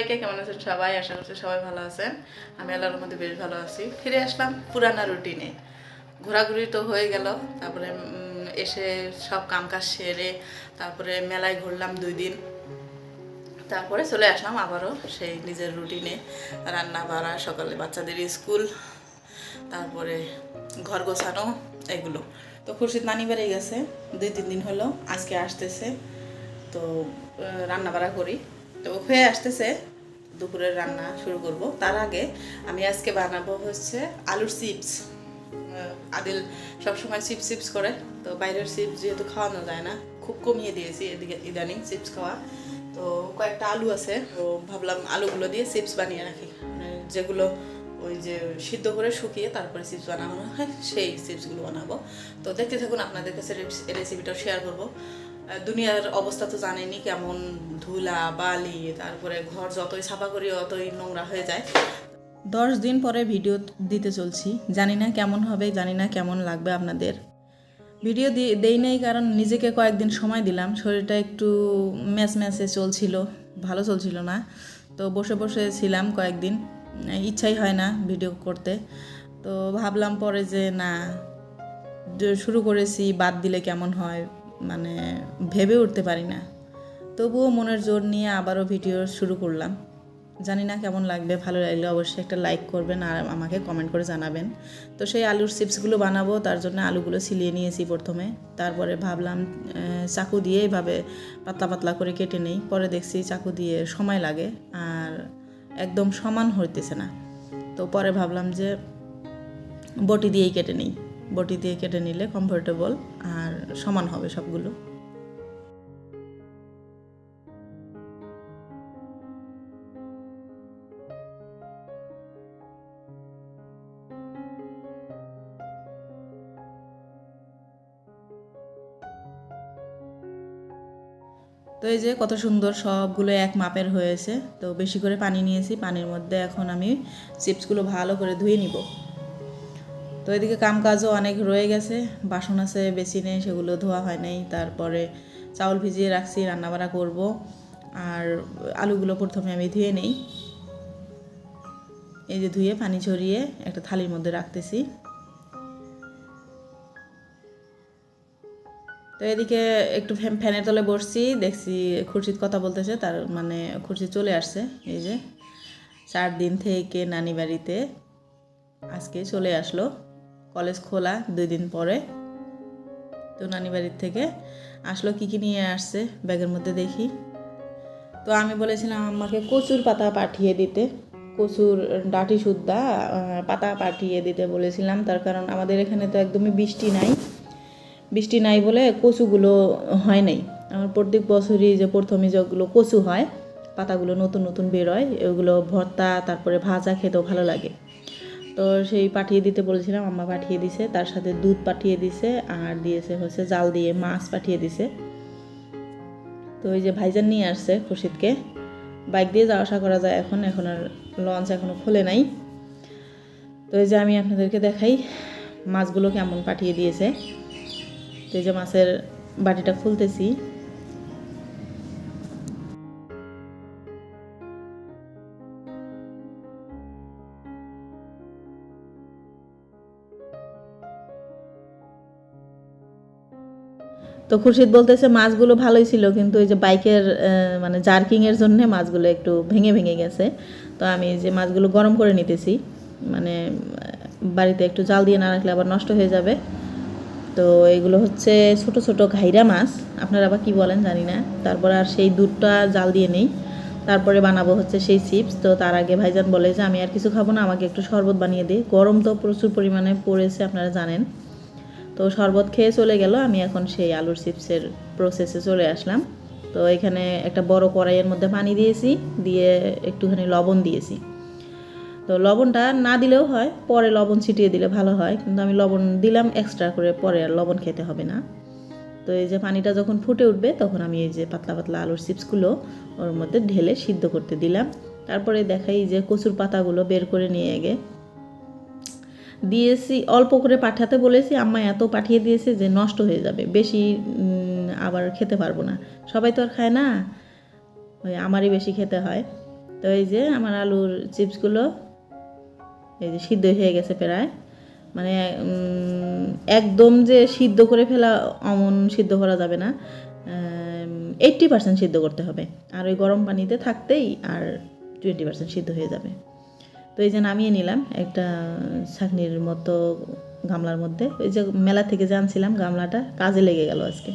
সবাইকে, কেমন আছেন সবাই? আশা করছি সবাই ভালো আছেন। আমি আল্লাহর মধ্যে বেশ ভালো আছি। ফিরে আসলাম পুরানা রুটিনে ঘোরাঘুরি তো হয়ে গেল। তারপরে এসে সব কামকাজ সেরে তারপরে মেলায় ঘুরলাম দুই দিন। তারপরে চলে আসলাম আবারও সেই নিজের রুটিনে রান্না বাড়া, সকালে বাচ্চাদের স্কুল, তারপরে ঘর গোছানো, এগুলো। তো খুরশিদ নানি বাড়ি গেছে। দুই, তিন দিন হলো। আজকে আসতেছে। তো রান্না বাড়া করি। তো হয়ে আসতেছে, দুপুরের রান্না শুরু করব। তার আগে আমি আজকে বানাবো হচ্ছে আলুর চিপস। আদিল সবসময় চিপস চিপস করে, তো বাইরের চিপস যেহেতু খাওয়ানো যায় না, খুব কমিয়ে দিয়েছি এদিকে ইদানিং চিপস খাওয়া। তো কয়েকটা আলু আছে, তো ভাবলাম আলুগুলো দিয়ে চিপস বানিয়ে রাখি। মানে যেগুলো ওই যে সিদ্ধ করে শুকিয়ে তারপরে চিপস বানানো হয়, সেই চিপসগুলো বানাবো। তো দেখতে থাকুন, আপনাদের কাছে রেসিপিটা শেয়ার করব। দুনিয়ার অবস্থা তো জানেনি কেমন ধুলা, বালি, তারপরে ঘর যতই সাফা করি অতই নোংরা হয়ে যায়। দশ দিন পরে ভিডিও দিতে চলছি। জানি না কেমন হবে, জানি না কেমন লাগবে আপনাদের। ভিডিও দেই নাই কারণ নিজেকে কয়েকদিন সময় দিলাম। শরীরটা একটু ম্যাচ ম্যাচে চলছিল, ভালো চলছিল না। তো বসে বসে ছিলাম কয়েকদিন। ইচ্ছাই হয় না ভিডিও করতে। তো ভাবলাম পরে যে না শুরু করেছি, বাদ দিলে কেমন হয়? মানে ভেবে উঠতে পারি না। তবুও মনের জোর নিয়ে আবারও ভিডিও শুরু করলাম। জানি না কেমন লাগবে, ভালো লাগলে অবশ্যই একটা লাইক করবেন আর আমাকে কমেন্ট করে জানাবেন। তো সেই আলুর চিপসগুলো বানাবো, তার জন্য আলুগুলো ছিলিয়ে নিয়েছি প্রথমে। তারপরে ভাবলাম চাকু দিয়ে এইভাবে পাতলা পাতলা করে কেটে নেই। পরে দেখছি চাকু দিয়ে সময় লাগে আর একদম সমান হইতেছে না। তো পরে ভাবলাম যে বটি দিয়েই কেটে নিই। বটি দিয়ে কেটে নিলে কমফোর্টেবল আর সমান হবে সবগুলো। তো এই যে কত সুন্দর সবগুলো এক মাপের হয়েছে, তো বেশি করে পানি নিয়েছি, পানির মধ্যে এখন আমি চিপসগুলো ভালো করে ধুয়ে নিব। এদিকে কামকাজও অনেক রয়ে গেছে। বাসন আছে, বেসিনে সেগুলো ধোয়া হয় নাই। তারপরে চাউল ভিজিয়ে রাখছি, রান্নাবাড়া করব। আর আলুগুলো প্রথমে আমি ধুয়ে নেই। এই যে ধুয়ে পানি ছড়িয়ে একটা থালির মধ্যে রাখতেছি। তো এদিকে একটু ফ্যান- ফ্যানের তলে বসছি, দেখছি খুরশিদ কথা বলতেছে, তার মানে খুরশিদ চলে আসছে। এই যে চার দিন থেকে নানি বাড়িতে, আজকে চলে আসলো। কলেজ খোলা দুই দিন পরে। তো নানি বাড়ির থেকে আসলো কি কি নিয়ে আসছে ব্যাগের মধ্যে দেখি। তো আমি বলেছিলাম আমাকে কচুর পাতা পাঠিয়ে দিতে। কচুর ডাটি সুদ্ধা পাতা পাঠিয়ে দিতে বলেছিলাম। তার কারণ আমাদের এখানে তো একদমই বৃষ্টি নাই। বৃষ্টি নাই বলে কচুগুলো হয় নাই। আমার প্রত্যেক বছরই যে প্রথমে যেগুলো কচু হয়, পাতাগুলো নতুন নতুন বেরোয় ওগুলো ভর্তা, তারপরে ভাজা খেতেও ভালো লাগে। তো সেই পাঠিয়ে দিতে বলেছিলাম, আম্মা পাঠিয়ে দিছে, তার সাথে দুধ পাঠিয়ে দিছে আর দিয়েছে হচ্ছে জাল দিয়ে মাছ পাঠিয়ে দিছে। তো ওই যে ভাইজান নিয়ে আসছে খুরশিদকে। বাইক দিয়ে যাওয়া আসা করা যায় এখন এখন আর লঞ্চ এখনও খোলে নাই। তো এই যে আমি আপনাদেরকে দেখাই মাছগুলো কেমন পাঠিয়ে দিয়েছে। তো এই যে মাছের বাটিটা খুলতেছি। তো খুরশিদ বলতেছে মাছগুলো ভালোই ছিল, কিন্তু ওই যে বাইকের মানে জার্কিংয়ের জন্য মাছগুলো একটু ভেঙে ভেঙে গেছে। তো আমি যে মাছগুলো গরম করে নিতেছি মানে বাড়িতে একটু জাল দিয়ে না রাখলে আবার নষ্ট হয়ে যাবে। তো এগুলো হচ্ছে ছোট ছোট ঘাইরা মাছ, আপনারা আবার কি বলেন জানি না। তারপর আর সেই দুধটা জাল দিয়ে নেই। তারপরে বানাবো হচ্ছে সেই চিপস। তো তার আগে ভাইজান বলে যে, আমি আর কিছু খাব না, আমাকে একটু শরবত বানিয়ে দিই গরম তো প্রচুর পরিমাণে পড়েছে, আপনারা জানেন। তো শরবত খেয়ে চলে গেল, আমি এখন সেই আলুর চিপসের প্রসেসে চলে আসলাম। তো এখানে একটা বড় কড়াইয়ের মধ্যে পানি দিয়েছি, দিয়ে একটুখানি লবণ দিয়েছি। তো লবণটা না দিলেও হয়, পরে লবণ ছিটিয়ে দিলে ভালো হয়, কিন্তু আমি লবণ দিলাম এক্সট্রা করে, পরে আর লবণ খেতে হবে না। তো এই যে পানিটা যখন ফুটে উঠবে, তখন আমি এই যে পাতলা পাতলা আলুর চিপসগুলো ওর মধ্যে ঢেলে সিদ্ধ করতে দিলাম। তারপরে দেখাই যে কচুর পাতাগুলো বের করে নিয়ে গে দিয়েছি, অল্প করে পাঠাতে বলেছি, আম্মা এত পাঠিয়ে দিয়েছে যে নষ্ট হয়ে যাবে, বেশি আবার খেতে পারব না। সবাই তো আর খায় না, ওই আমারই বেশি খেতে হয়। তো এই যে আমার আলুর চিপসগুলো, এই যে সিদ্ধ হয়ে গেছে প্রায়। মানে একদম যে সিদ্ধ করে ফেলা অমন সিদ্ধ করা যাবে না এইট্টি পার্সেন্ট সিদ্ধ করতে হবে। আর ওই গরম পানিতে থাকতেই আর টোয়েন্টি পার্সেন্ট সিদ্ধ হয়ে যাবে। এই যে নামিয়ে নিলাম একটা ছাকনির মতো গামলার মধ্যে। ওই যে মেলা থেকে যে আনছিলাম গামলাটা, কাজে লেগে গেল আজকে।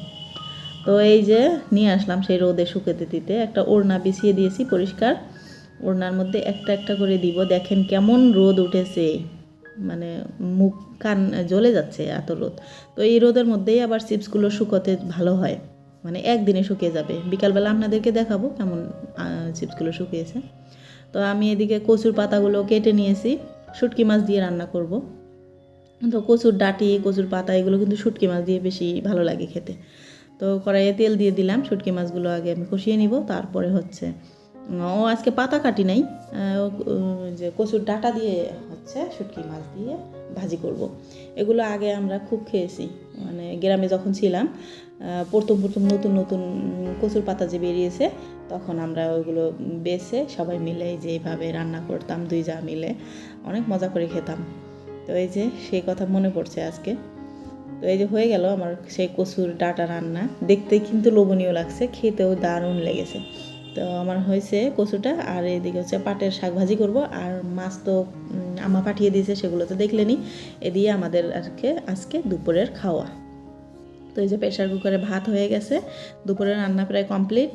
তো এই যে নিয়ে আসলাম সেই রোদে শুকাতে দিতে। একটা ওড়না বিছিয়ে দিয়েছি পরিষ্কার। ওড়নার মধ্যে একটা একটা করে দিব। দেখেন কেমন রোদ উঠেছে। মানে মুখ কান জ্বলে যাচ্ছে এত রোদ। তো এই রোদের মধ্যেই আবার চিপসগুলো শুকোতে ভালো হয়। মানে একদিনে শুকিয়ে যাবে। বিকালবেলা আপনাদেরকে দেখাবো কেমন চিপসগুলো শুকিয়েছে। তো আমি এদিকে কচুর পাতাগুলো কেটে নিয়েছি, শুটকি মাছ দিয়ে রান্না করব তো কচুর ডাটি, কচুর পাতা, এগুলো কিন্তু শুটকি মাছ দিয়ে বেশি ভালো লাগে খেতে তো কড়াইয়ে তেল দিয়ে দিলাম, শুটকি মাছগুলো আগে আমি কষিয়ে নিব, তারপরে হচ্ছে, ও আজকে পাতা কাটি নাই যে কচুর ডাঁটা দিয়ে হচ্ছে শুটকি মাছ দিয়ে ভাজি করব। এগুলো আগে আমরা খুব খেয়েছি মানে গ্রামে যখন ছিলাম প্রথম প্রথম নতুন নতুন কচুর পাতা যে বেরিয়েছে, তখন আমরা ওইগুলো বেছে সবাই মিলে এই যে এইভাবে রান্না করতাম, দুই যা মিলে। অনেক মজা করে খেতাম। তো এই যে সেই কথা মনে পড়ছে আজকে। তো এই যে হয়ে গেল আমার সেই কচুর ডাটা রান্না। দেখতে কিন্তু লোভনীয় লাগছে, খেতেও দারুণ লেগেছে। তো আমার হয়েছে কচুটা, আর এদিকে হচ্ছে পাটের শাক ভাজি করব, আর মাছ তো আমা পাঠিয়ে দিয়েছে, সেগুলো তো দেখলেনি। এ দিয়ে আমাদের আজকে আজকে দুপুরের খাওয়া। তো এই যে প্রেশার কুকারে ভাত হয়ে গেছে দুপুরের রান্না প্রায় কমপ্লিট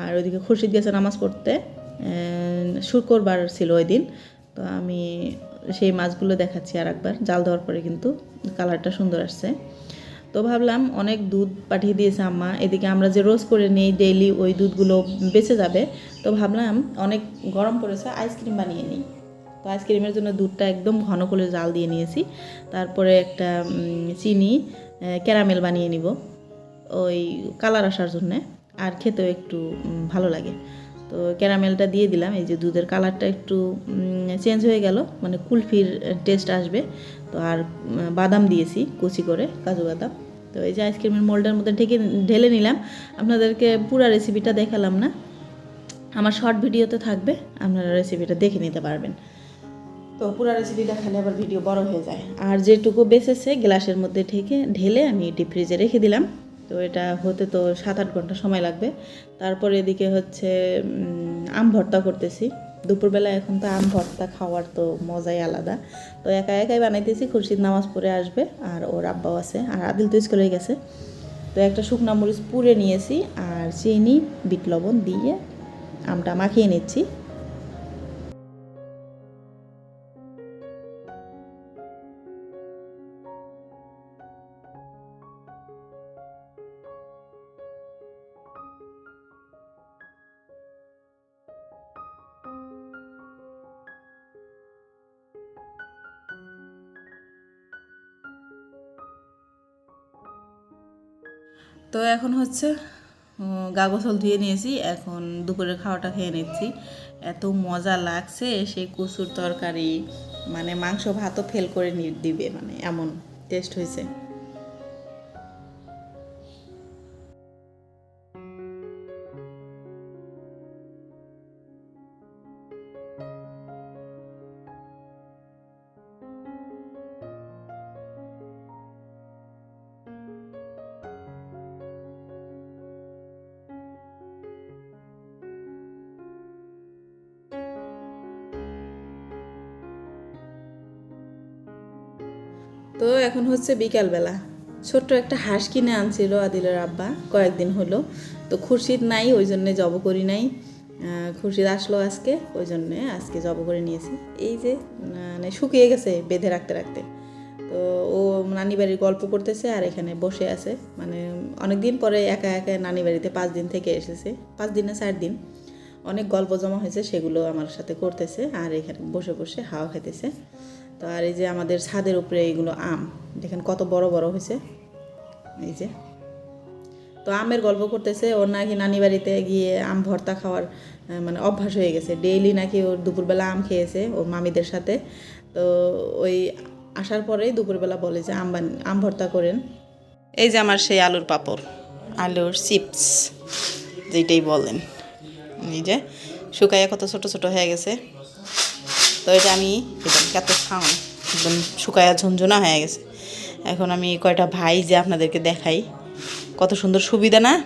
আর ওইদিকে খুরশিদ গেছে নামাজ পড়তে শুক্রবার ছিল ওই দিন, তো আমি সেই মাছগুলো দেখাচ্ছি আর একবার জাল দেওয়ার পরে কিন্তু কালারটা সুন্দর আসছে। তো ভাবলাম অনেক দুধ পাঠিয়ে দিয়েছে আম্মা, এদিকে আমরা যে রোজ করে নিই ডেইলি ওই দুধগুলো বেঁচে যাবে, তো ভাবলাম অনেক গরম পড়েছে আইসক্রিম বানিয়ে নিই। তো আইসক্রিমের জন্য দুধটা একদম ঘন করে জাল দিয়ে নিয়েছি, তারপরে একটা চিনি ক্যারামেল বানিয়ে নিব। ওই কালার আসার জন্যে। আর খেতেও একটু ভালো লাগে। তো ক্যারামেলটা দিয়ে দিলাম। এই যে দুধের কালারটা একটু চেঞ্জ হয়ে গেল। মানে কুলফির টেস্ট আসবে। তো আর বাদাম দিয়েছি কুচি করে, কাজু বাদাম। তো এই যে আইসক্রিমের মোল্ডের মধ্যে ঢেকে, ঢেলে নিলাম। আপনাদেরকে পুরো রেসিপিটা দেখালাম না। আমার শর্ট ভিডিওতে থাকবে। আপনারা রেসিপিটা দেখে নিতে পারবেন। তো পুরো রেসিপিটা দেখালে আবার ভিডিও বড় হয়ে যায়। আর যেটুকু বেঁচেছে গ্লাসের মধ্যে ঢেকে, ঢেলে আমি ডিপ ফ্রিজে রেখে দিলাম। তো এটা হতে তো সাত আট ঘণ্টা সময় লাগবে। তারপরে এদিকে হচ্ছে আম ভর্তা করতেছি। দুপুরবেলা এখন তো আম ভর্তা খাওয়ার তো মজাই আলাদা। তো একা একাই বানাইতেছি, খুরশিদ নামাজ পড়ে আসবে, আর ওর আব্বাও আছে, আর আদিল তো স্কুলে গেছে। তো একটা শুকনো মরিচ পুড়ে নিয়েছি, আর চিনি, বিট লবণ দিয়ে আমটা মাখিয়ে নিচ্ছি। তো এখন হচ্ছে গা গোসল ধুয়ে নিয়েছি, এখন দুপুরের খাওয়াটা খেয়ে নিচ্ছি। এত মজা লাগছে সেই কচুর তরকারি মানে মাংস ভাতও ফেল করে দিবে মানে এমন টেস্ট হয়েছে। তো এখন হচ্ছে বিকালবেলা। ছোট্ট একটা হাঁস কিনে আনছিল আদিলের আব্বা কয়েকদিন হলো। তো খুরশিদ নাই, ওই জন্যে জব করি নাই। খুরশিদ আসলো আজকে, ওই জন্যে আজকে জব করে নিয়েছি। এই যে মানে শুকিয়ে গেছে বেঁধে রাখতে রাখতে। তো ও নানি বাড়ির গল্প করতেছে আর এখানে বসে আছে। মানে অনেক দিন পরে একা একা নানি বাড়িতে পাঁচ দিন থেকে এসেছে। পাঁচ দিনে চার দিন। অনেক গল্প জমা হয়েছে, সেগুলো আমার সাথে করতেছে আর এখানে বসে বসে হাওয়া খেতেছে তো আর এই যে আমাদের ছাদের উপরে এইগুলো আম, দেখেন কত বড় বড় হয়েছে। এই যে। তো আমের গল্প করতেছে, ওর নাকি নানি বাড়িতে গিয়ে আম ভর্তা খাওয়ার মানে অভ্যাস হয়ে গেছে। ডেইলি নাকি ওর দুপুরবেলা আম খেয়েছে ওর মামিদের সাথে। তো ওই আসার পরেই দুপুরবেলা বলে যে, আম আম ভর্তা করেন। এই যে আমার সেই আলুর পাপড়, আলুর চিপস যেটাই বলেন। এই যে, শুকাইয়া কত ছোট ছোট হয়ে গেছে। তো এটা আমি একদম কত সাউন্ড একদম শুকাইয়া ঝুনঝুনা হয়ে গেছে। এখন আমি কয়টা ভাই যে আপনাদেরকে দেখাই। কত সুন্দর সুবিধা না?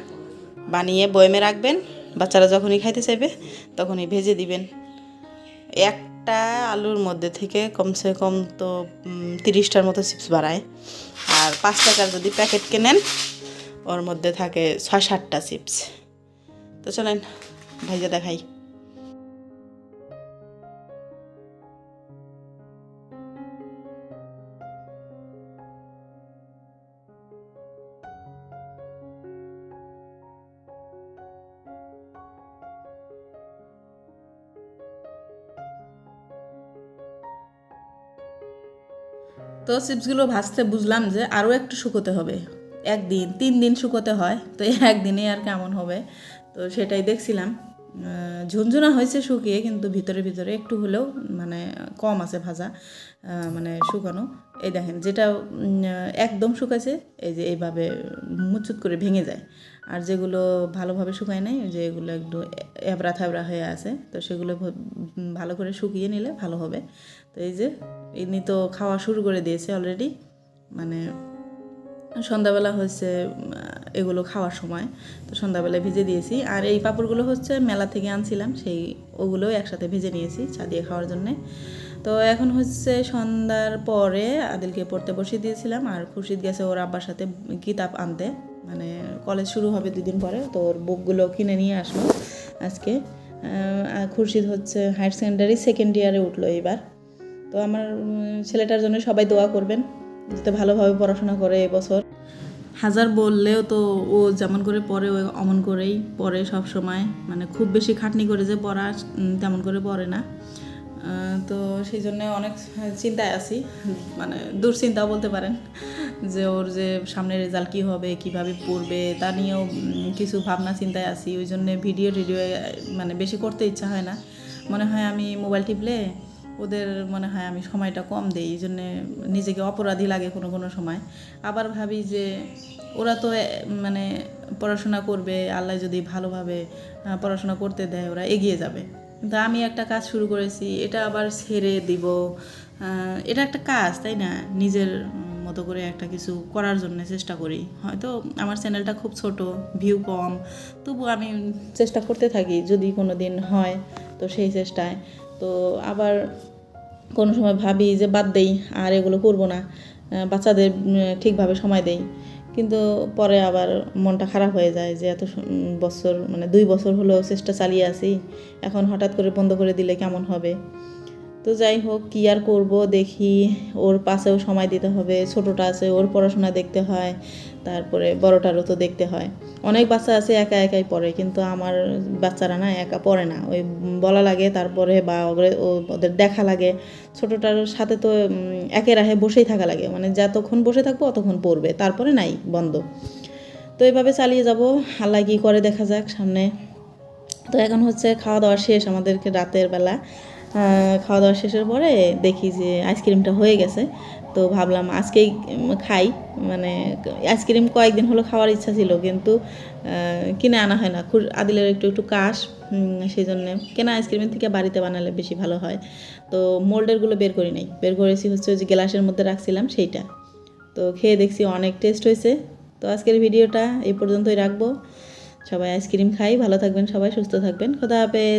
বানিয়ে বয়মে রাখবেন, বাচ্চারা যখনই খাইতে চাইবে তখনই ভেজে দিবেন। একটা আলুর মধ্যে থেকে কমসে কম তো তিরিশটার মতো চিপস বাড়ায়। আর পাঁচ টাকার যদি প্যাকেট কেনেন, ওর মধ্যে থাকে ছয় সাতটা চিপস। তো চলেন ভাইজা দেখাই। তো চিপসগুলো ভাজতে বুঝলাম যে আরও একটু শুকোতে হবে। একদিন, তিন দিন শুকোতে হয়, তো একদিনে আর কেমন হবে? তো সেটাই দেখছিলাম। ঝুনঝুনা হয়েছে শুকিয়ে, কিন্তু ভিতরে ভিতরে একটু হলেও মানে কম আছে ভাজা মানে শুকানো। এই দেখেন, যেটা একদম শুকাইছে, এই যে এইভাবে মুচুত করে ভেঙে যায়। আর যেগুলো ভালোভাবে শুকায় নাই, যে এগুলো একটু এবড়া থাবড়া হয়ে আছে, তো সেগুলো ভালো করে শুকিয়ে নিলে ভালো হবে। তো এই যে ইনি তো খাওয়া শুরু করে দিয়েছে অলরেডি মানে সন্ধ্যাবেলা হচ্ছে এগুলো খাওয়ার সময়, তো সন্ধ্যাবেলায় ভেজে দিয়েছি। আর এই পাঁপড়গুলো হচ্ছে মেলা থেকে আনছিলাম, সেই ওগুলোও একসাথে ভেজে নিয়েছি চা দিয়ে খাওয়ার জন্যে। তো এখন হচ্ছে সন্ধ্যার পরে আদিলকে পড়তে বসিয়ে দিয়েছিলাম, আর খুরশিদ গেছে ওর আব্বার সাথে কিতাব আনতে। মানে কলেজ শুরু হবে দুদিন পরে, তো ওর বুকগুলো কিনে নিয়ে আসলো আজকে। খুরশিদ হচ্ছে হায়ার সেকেন্ডারি সেকেন্ড ইয়ারে উঠল এবার তো আমার ছেলেটার জন্য সবাই দোয়া করবেন, যাতে ভালোভাবে পড়াশোনা করে এবছর। হাজার বললেও তো ও যেমন করে পড়ে, ও অমন করেই পড়ে সব সময়। মানে খুব বেশি খাটনি করে যে পড়া তেমন করে পড়ে না। তো সেই জন্য অনেক চিন্তায় আছি মানে দুশ্চিন্তাও বলতে পারেন। যে ওর যে সামনে রেজাল্ট কী হবে, কীভাবে পড়বে, তা নিয়েও কিছু ভাবনা চিন্তায় আছি। ওই জন্য ভিডিও টিডিও মানে বেশি করতে ইচ্ছা হয় না। মনে হয় আমি মোবাইল টিপলে ওদের মনে হয় আমি সময়টা কম দিই। এই জন্যে নিজেকে অপরাধী লাগে কোনো কোনো সময়। আবার ভাবি যে ওরা তো মানে পড়াশোনা করবে, আল্লাহ যদি ভালোভাবে পড়াশোনা করতে দেয়, ওরা এগিয়ে যাবে। কিন্তু আমি একটা কাজ শুরু করেছি, এটা আবার ছেড়ে দিব। এটা একটা কাজ, তাই না? নিজের মতো করে একটা কিছু করার জন্য চেষ্টা করি। হয়তো আমার চ্যানেলটা খুব ছোট ভিউ কম তবু আমি চেষ্টা করতে থাকি যদি কোনো দিন হয় তো সেই চেষ্টায়। তো আবার কোনো সময় ভাবি যে বাদ দেই, আর এগুলো করব না বাচ্চাদের ঠিকভাবে সময় দেই। কিন্তু পরে আবার মনটা খারাপ হয়ে যায় যে এত বছর মানে দুই বছর হলো চেষ্টা চালিয়ে আছি এখন হঠাৎ করে বন্ধ করে দিলে কেমন হবে? তো যাই হোক, কী আর করব দেখি। ওর পাশেও সময় দিতে হবে, ছোটোটা আছে, ওর পড়াশোনা দেখতে হয়, তারপরে বড়টারও তো দেখতে হয়। অনেক বাচ্চা আছে, একা একাই পড়ে, কিন্তু আমার বাচ্চারা না একা পড়ে না। ওই বলা লাগে, তারপরে বা ওদের দেখা লাগে। ছোটোটার সাথে তো একে রাহে বসেই থাকা লাগে। মানে যতক্ষণ বসে থাকব, অতক্ষণ পড়বে। তারপরে নাই, বন্ধ। তো এইভাবে চালিয়ে যাব। আল্লাহ কী করে, দেখা যাক সামনে। তো এখন হচ্ছে খাওয়া দাওয়া শেষ আমাদেরকে রাতের বেলা। খাওয়া দাওয়া শেষের পরে দেখি যে আইসক্রিমটা হয়ে গেছে। তো ভাবলাম আজকেই খাই। মানে আইসক্রিম কয়েকদিন হলো খাওয়ার ইচ্ছা ছিল, কিন্তু কিনে আনা হয় না। খুব আদিলের একটু একটু কাশ সেই জন্য কেনা আইসক্রিমের থেকে বাড়িতে বানালে বেশি ভালো হয়। তো মোল্ডেরগুলো বের করি নাই। বের করেছি হচ্ছে ওই যে গ্লাসের মধ্যে রাখছিলাম সেইটা। তো খেয়ে দেখছি অনেক টেস্ট হয়েছে। তো আজকের ভিডিওটা এই পর্যন্তই রাখব। সবাই আইসক্রিম খাই, ভালো থাকবেন, সবাই সুস্থ থাকবেন। খোদা হাফেজ।